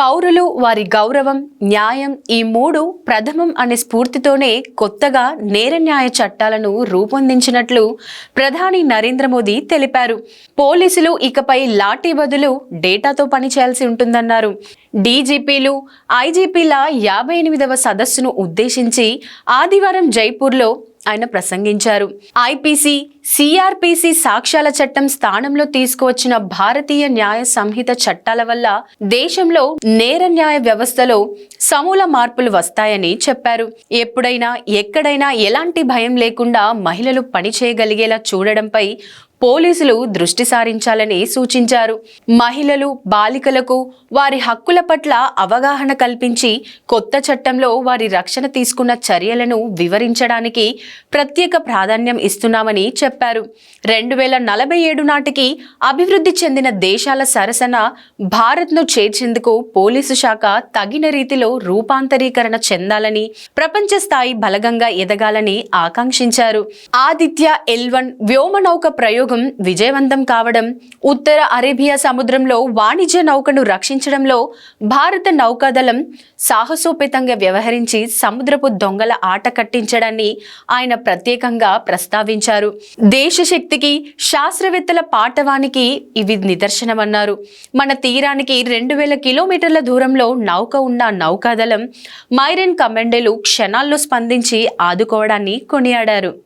పౌరులు వారి గౌరవం న్యాయం ఈ మూడు ప్రథమం అనే స్ఫూర్తితోనే కొత్తగా నేర న్యాయ చట్టాలను రూపొందించినట్లు ప్రధాని నరేంద్ర మోదీ తెలిపారు. పోలీసులు ఇకపై లాఠీ బదులు డేటాతో పనిచేయాల్సి ఉంటుందన్నారు. డీజీపీలు ఐజీపీల యాభై ఎనిమిదవ సదస్సును ఉద్దేశించి ఆదివారం జైపూర్లో ఆయన ప్రసంగించారు. ఐపీసీ సిఆర్పిసి సాక్ష్యాల చట్టం స్థానంలో తీసుకువచ్చిన భారతీయ న్యాయ సంహిత చట్టాల వల్ల దేశంలో నేర న్యాయ వ్యవస్థలో సమూల మార్పులు వస్తాయని చెప్పారు. ఎప్పుడైనా ఎక్కడైనా ఎలాంటి భయం లేకుండా మహిళలు పని చేయగలిగేలా చూడడంపై పోలీసులు దృష్టి సారించాలని సూచించారు. మహిళలు బాలికలకు వారి హక్కుల పట్ల అవగాహన కల్పించి కొత్త చట్టంలో వారి రక్షణ తీసుకున్న చర్యలను వివరించడానికి ప్రత్యేక ప్రాధాన్యం ఇస్తున్నామని చెప్పారు. రెండు వేల నలభై ఏడు నాటికి అభివృద్ధి చెందిన దేశాల సరసన భారత్ను చేర్చేందుకు పోలీసు శాఖ తగిన రీతిలో రూపాంతరీకరణ చెందాలని ప్రపంచ స్థాయి బలగంగా ఎదగాలని ఆకాంక్షించారు. ఆదిత్య ఎల్వన్ వ్యోమనౌక ప్రయోగ విజయవంతం కావడం ఉత్తర అరేబియా సముద్రంలో వాణిజ్య నౌకను రక్షించడంలో భారత నౌకాదళం సాహసోపేతంగా వ్యవహరించి సముద్రపు దొంగల ఆట కట్టించడాన్ని ఆయన ప్రత్యేకంగా ప్రస్తావించారు. దేశ శక్తికి శాస్త్రవేత్తల పాటవానికి ఇవి నిదర్శనమన్నారు. మన తీరానికి రెండు వేల కిలోమీటర్ల దూరంలో నౌక ఉన్న నౌకాదళం మైరన్ కమాండోలు క్షణాల్లో స్పందించి ఆదుకోవడాన్ని కొనియాడారు.